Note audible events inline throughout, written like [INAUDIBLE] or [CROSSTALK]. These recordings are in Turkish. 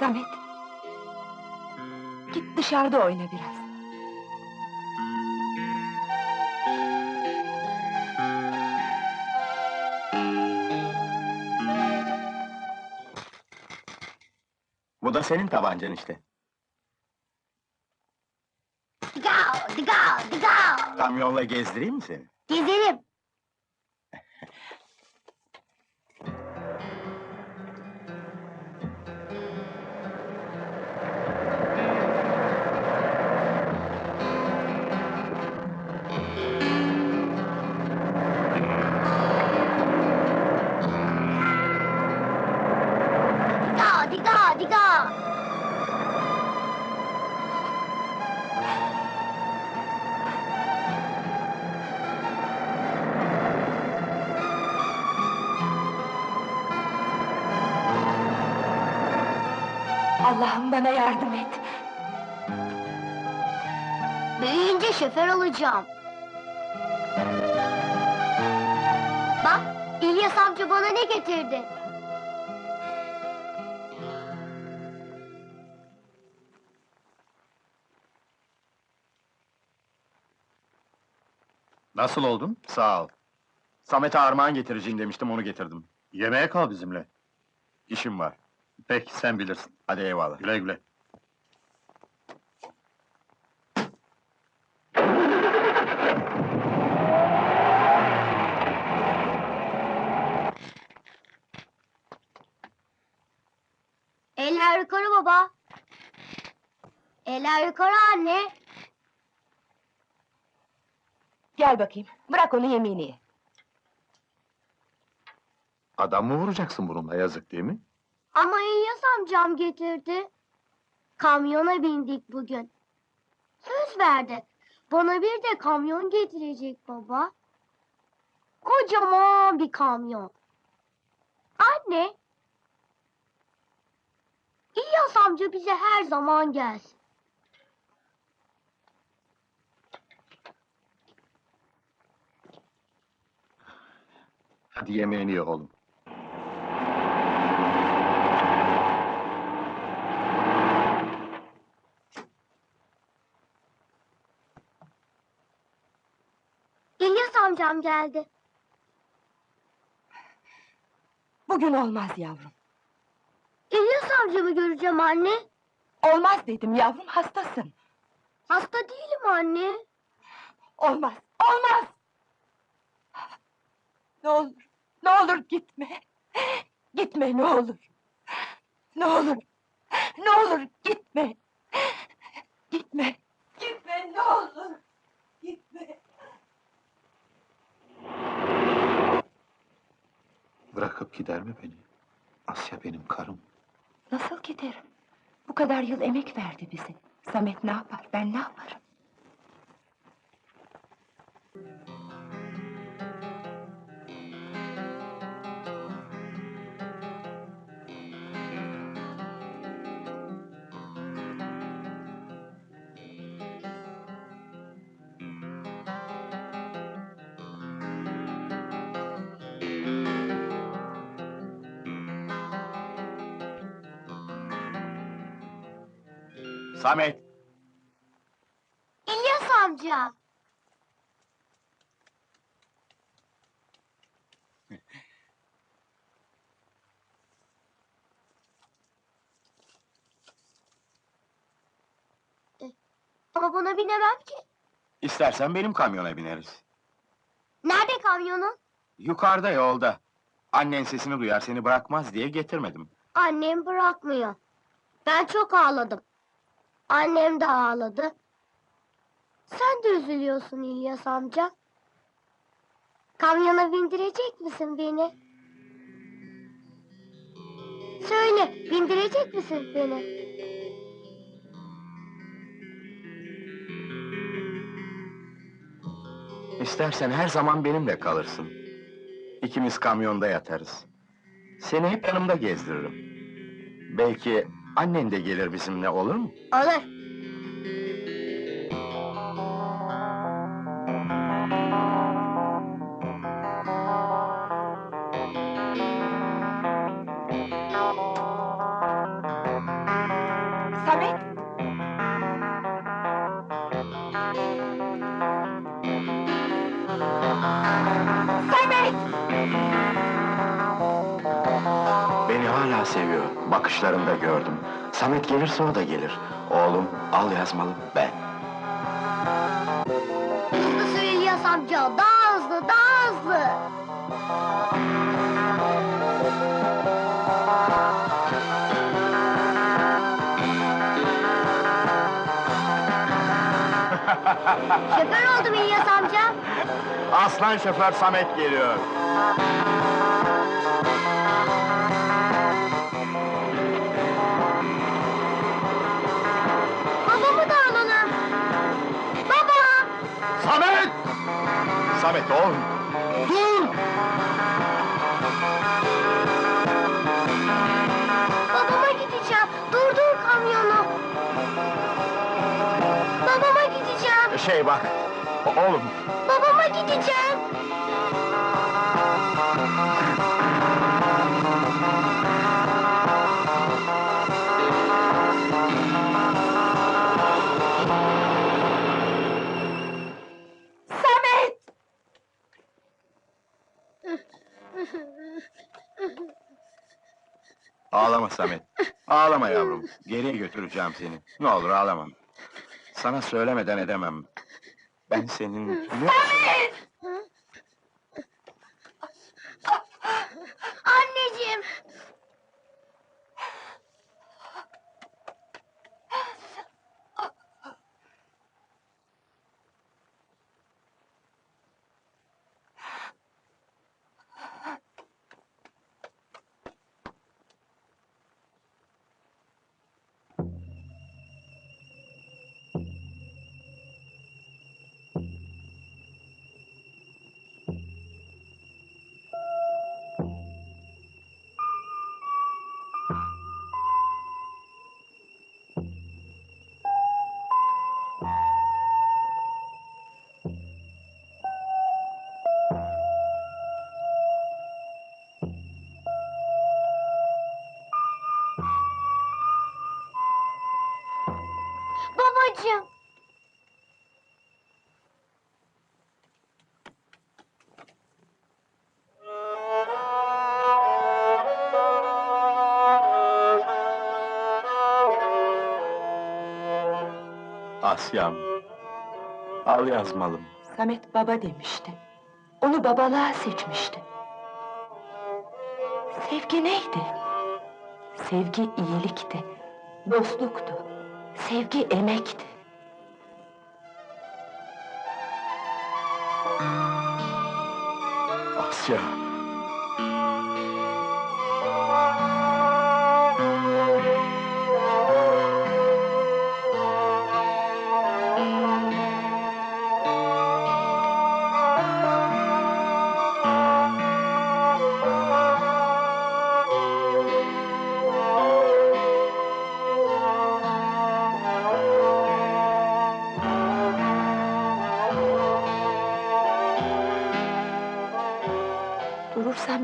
Samet! Git dışarıda oyna biraz. Bu da senin tabancan işte. Digav, digav, digav! Kamyonla gezdireyim mi seni? Gezerim. Allah'ım bana yardım et. Büyüyünce şoför olacağım. Bak, İlyas amca bana ne getirdi? Nasıl oldun? Sağ ol. Samet'e armağan getireceğim demiştim, onu getirdim. Yemeğe kal bizimle. İşim var. Peki, sen bilirsin. Hadi eyvallah. Güle güle. Eller yukarı baba. Eller yukarı anne. Gel bakayım, bırak onu yemeğini ye. Adam mı vuracaksın bununla, yazık değil mi? Ama İlyas amcam getirdi. Kamyona bindik bugün. Söz verdi. Bana bir de kamyon getirecek baba. Kocaman bir kamyon. Anne. İlyas amca bize her zaman gelsin. Hadi yemeğini ye oğlum. İlyas amcam geldi. Bugün olmaz yavrum. İlyas amcamı göreceğim anne. Olmaz dedim yavrum, hastasın. Hasta değilim anne. Olmaz, olmaz! Ne olur, ne olur gitme. Gitme ne olur. Ne olur, ne olur gitme. Gitme, gitme ne olur. Bırakıp gider mi beni? Asya benim karım. Nasıl giderim? Bu kadar yıl emek verdi bize. Samet ne yapar, ben ne yaparım? Samet! İlyas amca. [LAUGHS] Ama buna binemem ki. İstersen benim kamyona bineriz. Nerede kamyonun? Yukarıda yolda. Annen sesini duyar seni bırakmaz diye getirmedim. Annem bırakmıyor. Ben çok ağladım. Annem de ağladı. Sen de üzülüyorsun İlyas amca. Kamyona bindirecek misin beni? Söyle, bindirecek misin beni? İstersen her zaman benimle kalırsın. İkimiz kamyonda yatarız. Seni hep yanımda gezdiririm. Belki annen de gelir bizimle olur mu? Olur. Hala seviyor. Bakışlarında gördüm. Samet gelirse o da gelir. Oğlum, al yazmalı ben. Hızlı söyle İlyas amca. Daha hızlı, daha hızlı. [LAUGHS] Şoför oldum İlyas amca. Aslan şoför Samet geliyor. Samet oğlum! Dur! Babama gideceğim. Durdur kamyonu. Babama gideceğim. Şey bak, o- oğlum, Babama gideceğim. Samet. Ağlama yavrum, geriye götüreceğim seni. Ne olur ağlama. Sana söylemeden edemem. Ben senin... Ne? Anneciğim. Babacığım. Asyam. Al yazmalım. Samet baba demişti. Onu babalığa seçmişti. Sevgi neydi? Sevgi iyilikti, dostluktu. Sevgi emekti. Asya.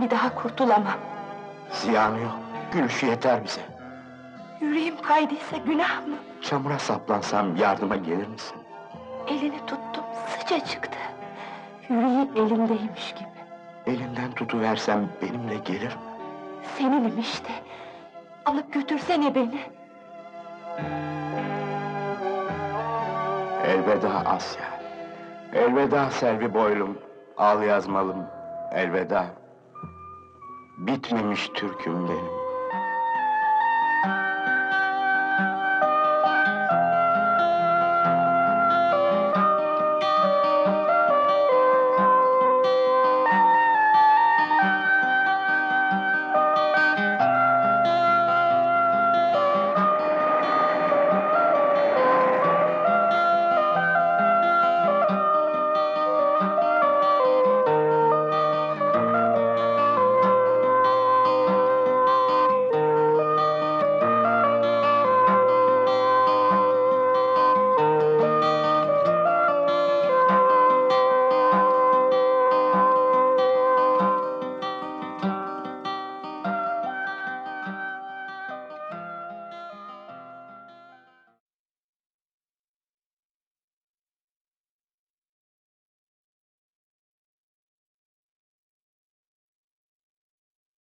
Bir daha kurtulamam. Ziyanı yok. Gülüşü yeter bize. Yüreğim kaydıysa günah mı? Çamura saplansam yardıma gelir misin? Elini tuttum, sıcacıktı. Yüreği elimdeymiş gibi. Elinden tutuversem benimle gelir mi? Seninim işte. Alıp götürsene beni. Elveda Asya. Elveda Selvi boylum. Al yazmalım. Elveda bitmemiş türküm benim.